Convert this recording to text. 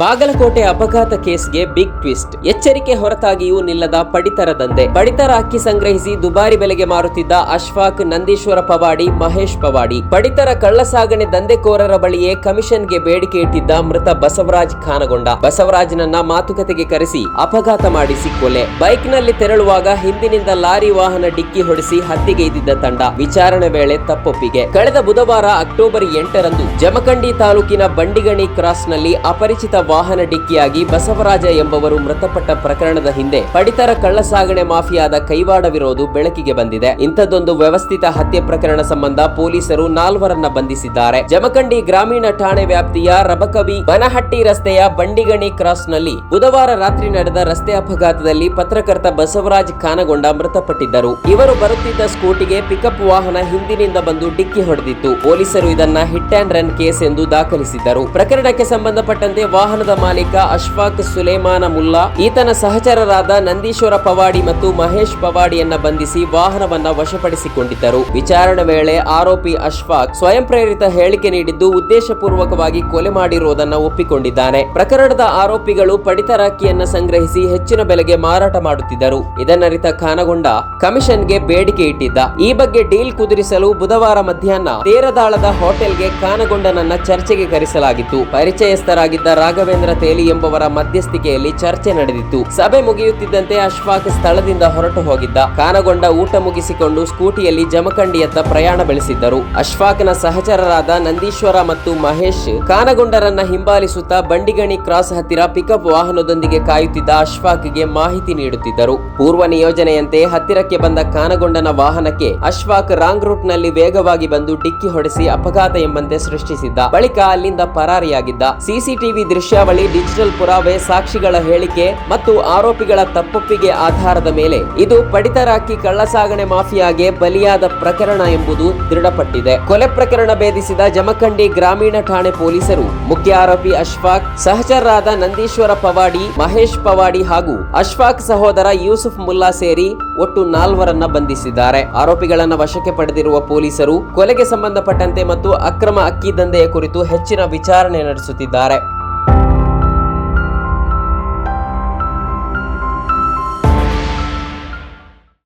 ಬಾಗಲಕೋಟೆ ಅಪಘಾತ ಕೇಸ್ಗೆ big twist. ಎಚ್ಚರಿಕೆ ಹೊರತಾಗಿಯೂ ನಿಲ್ಲದ ಪಡಿತರ ದಂಧೆ. ಪಡಿತರ ಅಕ್ಕಿ ಸಂಗ್ರಹಿಸಿ ದುಬಾರಿ ಬೆಲೆಗೆ ಮಾರುತ್ತಿದ್ದ ಅಶ್ವಾಕ್ ನಂದೀಶ್ವರ ಪವಾಡಿ, ಮಹೇಶ್ ಪವಾಡಿ. ಪಡಿತರ ಕಳ್ಳಸಾಗಣೆ ದಂಧೆಕೋರರ ಬಳಿಯೇ ಕಮಿಷನ್ಗೆ ಬೇಡಿಕೆ ಇಟ್ಟಿದ್ದ ಮೃತ ಬಸವರಾಜ್ ಖಾನಗೊಂಡ. ಬಸವರಾಜ್ನನ್ನ ಮಾತುಕತೆಗೆ ಕರೆಸಿ ಅಪಘಾತ ಮಾಡಿಸಿ ಕೊಲೆ. ಬೈಕ್ನಲ್ಲಿ ತೆರಳುವಾಗ ಹಿಂದಿನಿಂದ ಲಾರಿ ವಾಹನ ಡಿಕ್ಕಿ ಹೊಡೆಸಿ ಹತ್ಯೆಗೈದಿದ್ದ ತಂಡ. ವಿಚಾರಣೆ ವೇಳೆ ತಪ್ಪೊಪ್ಪಿಗೆ. ಕಳೆದ ಬುಧವಾರ ಅಕ್ಟೋಬರ್ ಎಂಟರಂದು ಜಮಖಂಡಿ ತಾಲೂಕಿನ ಬಂಡಿಗಣಿ ಕ್ರಾಸ್ನಲ್ಲಿ ಅಪರಿಚಿತ ವಾಹನ ಡಿಕ್ಕಿಯಾಗಿ ಬಸವರಾಜ ಎಂಬವರು ಮೃತಪಟ್ಟ ಪ್ರಕರಣದ ಹಿಂದೆ ಪಡಿತರ ಕಳ್ಳಸಾಗಣೆ ಮಾಫಿಯಾದ ಕೈವಾಡವಿರೋದು ಬೆಳಕಿಗೆ ಬಂದಿದೆ. ಇಂಥದ್ದೊಂದು ವ್ಯವಸ್ಥಿತ ಹತ್ಯೆ ಪ್ರಕರಣ ಸಂಬಂಧ ಪೊಲೀಸರು ನಾಲ್ವರನ್ನ ಬಂಧಿಸಿದ್ದಾರೆ. ಜಮಖಂಡಿ ಗ್ರಾಮೀಣ ಠಾಣೆ ವ್ಯಾಪ್ತಿಯ ರಬಕವಿ ಬನಹಟ್ಟಿ ರಸ್ತೆಯ ಬಂಡಿಗಣಿ ಕ್ರಾಸ್ನಲ್ಲಿ ಬುಧವಾರ ರಾತ್ರಿ ನಡೆದ ರಸ್ತೆ ಅಪಘಾತದಲ್ಲಿ ಪತ್ರಕರ್ತ ಬಸವರಾಜ್ ಖಾನಗೊಂಡ ಮೃತಪಟ್ಟಿದ್ದರು. ಇವರು ಬರುತ್ತಿದ್ದ ಸ್ಕೂಟಿಗೆ ಪಿಕಪ್ ವಾಹನ ಹಿಂದಿನಿಂದ ಬಂದು ಡಿಕ್ಕಿ ಹೊಡೆದಿತ್ತು. ಪೊಲೀಸರು ಇದನ್ನ ಹಿಟ್ ಅಂಡ್ ರನ್ ಕೇಸ್ ಎಂದು ದಾಖಲಿಸಿದ್ದರು. ಪ್ರಕರಣಕ್ಕೆ ಸಂಬಂಧಪಟ್ಟಂತೆ ವಾಹನದ ಮಾಲೀಕ ಅಶ್ಫಾಕ್ ಸುಲೇಮಾನ ಮುಲ್ಲಾ, ಈತನ ಸಹಚರರಾದ ನಂದೀಶ್ವರ ಪವಾಡಿ ಮತ್ತು ಮಹೇಶ್ ಪವಾಡಿಯನ್ನ ಬಂಧಿಸಿ ವಾಹನವನ್ನ ವಶಪಡಿಸಿಕೊಂಡಿದ್ದರು. ವಿಚಾರಣೆ ವೇಳೆ ಆರೋಪಿ ಅಶ್ಫಾಕ್ ಸ್ವಯಂ ಪ್ರೇರಿತ ಹೇಳಿಕೆ ನೀಡಿದ್ದು ಉದ್ದೇಶಪೂರ್ವಕವಾಗಿ ಕೊಲೆ ಮಾಡಿರುವುದನ್ನ ಒಪ್ಪಿಕೊಂಡಿದ್ದಾನೆ. ಪ್ರಕರಣದ ಆರೋಪಿಗಳು ಪಡಿತರ ಅಕ್ಕಿಯನ್ನ ಸಂಗ್ರಹಿಸಿ ಹೆಚ್ಚಿನ ಬೆಲೆಗೆ ಮಾರಾಟ ಮಾಡುತ್ತಿದ್ದರು. ಇದನ್ನರಿತ ಖಾನಗೊಂಡ ಕಮಿಷನ್ಗೆ ಬೇಡಿಕೆ ಇಟ್ಟಿದ್ದ. ಈ ಬಗ್ಗೆ ಡೀಲ್ ಕುದುರಿಸಲು ಬುಧವಾರ ಮಧ್ಯಾಹ್ನ ತೇರದಾಳದ ಹೋಟೆಲ್ಗೆ ಖಾನಗೊಂಡನನ್ನ ಚರ್ಚೆಗೆ ಕರೆಸಲಾಗಿತ್ತು. ಪರಿಚಯಸ್ಥರಾಗಿದ್ದ ರಾಘವೇಂದ್ರ ತೇಲಿ ಎಂಬವರ ಮಧ್ಯಸ್ಥಿಕೆಯಲ್ಲಿ ಚರ್ಚೆ ನಡೆದಿತ್ತು. ಸಭೆ ಮುಗಿಯುತ್ತಿದ್ದಂತೆ ಅಶ್ಫಾಕ್ ಸ್ಥಳದಿಂದ ಹೊರಟು ಹೋಗಿದ್ದ. ಕಾನಗೊಂಡ ಊಟ ಮುಗಿಸಿಕೊಂಡು ಸ್ಕೂಟಿಯಲ್ಲಿ ಜಮಖಂಡಿಯತ್ತ ಪ್ರಯಾಣ ಬೆಳೆಸಿದ್ದರು. ಅಶ್ಫಾಕ್ನ ಸಹಚರರಾದ ನಂದೀಶ್ವರ ಮತ್ತು ಮಹೇಶ್ ಕಾನಗೊಂಡರನ್ನ ಹಿಂಬಾಲಿಸುತ್ತಾ ಬಂಡಿಗಣಿ ಕ್ರಾಸ್ ಹತ್ತಿರ ಪಿಕಪ್ ವಾಹನದೊಂದಿಗೆ ಕಾಯುತ್ತಿದ್ದ ಅಶ್ಫಾಕ್ಗೆ ಮಾಹಿತಿ ನೀಡುತ್ತಿದ್ದರು. ಪೂರ್ವ ನಿಯೋಜನೆಯಂತೆ ಹತ್ತಿರಕ್ಕೆ ಬಂದ ಕಾನಗೊಂಡನ ವಾಹನಕ್ಕೆ ಅಶ್ಫಾಕ್ ರಾಂಗ್ ರೂಟ್ನಲ್ಲಿ ವೇಗವಾಗಿ ಬಂದು ಡಿಕ್ಕಿ ಹೊಡೆಸಿ ಅಪಘಾತ ಎಂಬಂತೆ ಸೃಷ್ಟಿಸಿದ್ದ. ಬಳಿಕ ಅಲ್ಲಿಂದ ಪರಾರಿಯಾಗಿದ್ದ. ಸಿಸಿಟಿವಿ ದೃಶ್ಯಾವಳಿ ಡಿಜಿಟಲ್ ಪುರಾವೆ, ಸಾಕ್ಷಿಗಳ ಹೇಳಿಕೆ ಮತ್ತು ಆರೋಪಿಗಳ ತಪ್ಪೊಪ್ಪಿಗೆ ಆಧಾರದ ಮೇಲೆ ಇದು ಪಡಿತರಾಕಿ ಕಳ್ಳಸಾಗಣೆ ಮಾಫಿಯಾಗೆ ಬಲಿಯಾದ ಪ್ರಕರಣ ಎಂಬುದು ದೃಢಪಟ್ಟಿದೆ. ಕೊಲೆ ಪ್ರಕರಣ ಭೇದಿಸಿದ ಜಮಖಂಡಿ ಗ್ರಾಮೀಣ ಠಾಣೆ ಪೊಲೀಸರು, ಮುಖ್ಯ ಆರೋಪಿ ಅಶ್ಫಾಕ್, ಸಹಚರರಾದ ನಂದೀಶ್ವರ ಪವಾಡಿ, ಮಹೇಶ್ ಪವಾಡಿ ಹಾಗೂ ಅಶ್ಫಾಕ್ ಸಹೋದರ ಯೂಸುಫ್ ಮುಲ್ಲಾ ಸೇರಿ ಒಟ್ಟು ನಾಲ್ವರನ್ನ ಬಂಧಿಸಿದ್ದಾರೆ. ಆರೋಪಿಗಳನ್ನ ವಶಕ್ಕೆ ಪಡೆದಿರುವ ಪೊಲೀಸರು ಕೊಲೆಗೆ ಸಂಬಂಧಪಟ್ಟಂತೆ ಮತ್ತು ಅಕ್ರಮ ಅಕ್ಕಿ ದಂಧೆಯ ಕುರಿತು ಹೆಚ್ಚಿನ ವಿಚಾರಣೆ ನಡೆಸುತ್ತಿದ್ದಾರೆ.